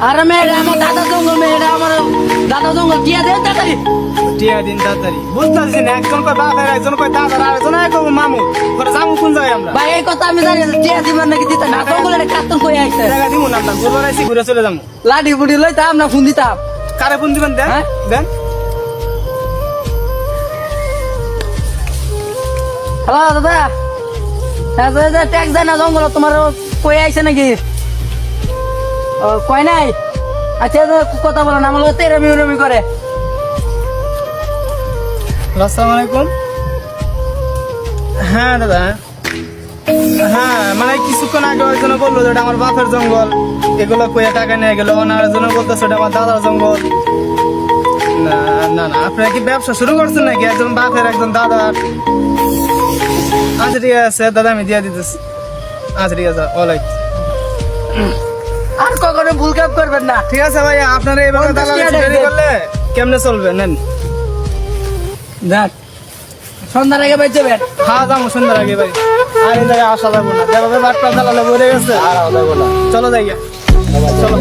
আরে মেয়েরা আমার দাদা জঙ্গল মেয়েরা আমার দাদা জঙ্গল টিয়া দে তাড়াতাড়ি। টিয়া দিন তাড়াতাড়ি। বুঝতেছি না একজন কয় বাপের একজন কয় দাদার আর একজন কয় মামু। করে যাব কোন জায়গায় আমরা? ভাই এই কথা আমি জানি টিয়া দিবেন নাকি দিতে না জঙ্গলের কাতন কই আইছে? জায়গা দিব না আমরা ঘুরবার আইসি ঘুরে চলে যাব লাঠি বুড়ি লইতাম না ফোন দিতাম। কারে ফোন দিবেন দেন? হ্যাঁ? দেন। হ্যালো দাদা। হ্যাঁ দাদা ট্যাক্স দেয় না জঙ্গল তোমার কই আইছে নাকি? কয় নাই? আচ্ছা কথা বলো না, আমার লোক তেরমি উরমি করে। আসসালামু আলাইকুম। হ্যাঁ দাদা। হ্যাঁ মানে কিছুক্ষণ আগে একজন বলল যে এটা আমার বাপের জঙ্গল। এগুলো কয়ে টাকা নিয়ে গেল, ওনার জন্য বলতেছে এটা আমার দাদার জঙ্গল। না না না, আপনারা কি ব্যবসা শুরু করছেন নাকি? একজন বাপের, একজন দাদার। আচ্ছা ঠিক আছে, দাদা, আমি দিয়ে দিতেছি। আচ্ছা ঠিক আছে ওলাই আর কখনো ভুল কাপ করবেন না। ঠিক আছে ভাইয়া আপনারা এইভাবে পঞ্চাশ দালালি করলে কেমনে চলবে? নেন। দেখ সন্ধ্যার আগে বেন খাওয়া যাব সুন্দর আগে ভাই। আর এই জায়গায় আসা যাব না। যেভাবে বাটপা দালালে ভরে গেছে। আর যাব না। চলো যাই চলো।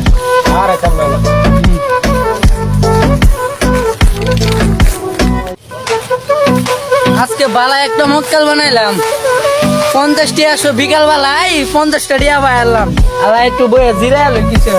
আর আজকে বালা একটা মক্কেল বানাইলাম। পঞ্চাশ টিয়া আসো বিকাল বেলায় পঞ্চাশটা টিয়া বাইরলাম। আল্লাহ একটু বইয়ে জিরে কিছু